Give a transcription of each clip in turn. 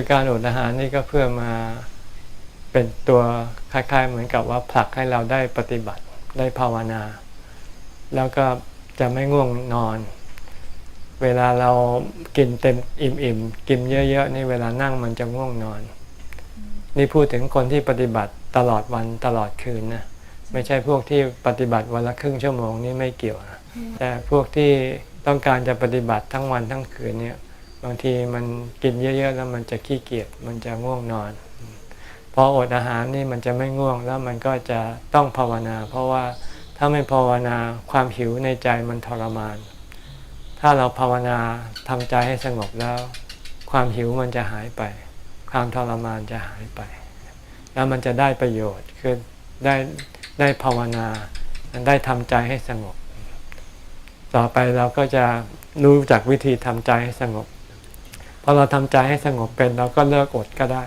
คือการอดอาหารนี่ก็เพื่อมาเป็นตัวคล้ายๆ เหมือนกับว่าผลักให้เราได้ปฏิบัติได้ภาวนา แล้วก็จะไม่ง่วงนอน เวลาเรากินเต็มอิ่มๆกินเยอะๆนี่เวลานั่งมันจะง่วงนอน นี่พูดถึงคนที่ปฏิบัติตลอดวันตลอดคืนนะไม่ใช่พวกที่ปฏิบัติวันละครึ่งชั่วโมงนี่ไม่เกี่ยวนะแต่พวกที่ต้องการจะปฏิบัติทั้งวันทั้งคืนเนี่ย บางทีมันกินเยอะ ๆ แล้วมันจะขี้เกียจมันจะง่วงนอน พออดอาหารนี่มันจะไม่ง่วงแล้วมันก็จะต้องภาวนา เพราะว่าถ้าไม่ภาวนาความหิวในใจมันทรมาน ถ้าเราภาวนาทำใจให้สงบแล้ว ความหิวมันจะหายไป ความทรมานจะหายไป แล้วมันจะได้ประโยชน์คือได้ได้ภาวนาได้ทำใจให้สงบ ต่อไปเราก็จะรู้จักวิธีทำใจให้สงบ อเราทำใจให้สงบเป็นเราก็เลิกอดก็ได้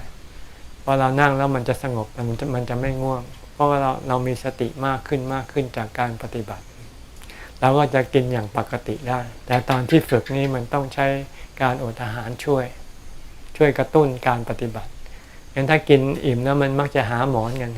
พอเรานั่งแล้วมันจะสงบมันจะมันจะไม่ง่วง เพราะว่าเราเรามีสติมากขึ้นมากขึ้นจากการปฏิบัติเราก็จะกินอย่างปกติได้ แต่ตอนที่ฝึกนี่มันต้องใช้การอดอาหารช่วย ช่วยกระตุ้นการปฏิบัติงั้นถ้ากินอิ่มแล้วมันมักจะหาหมอนกัน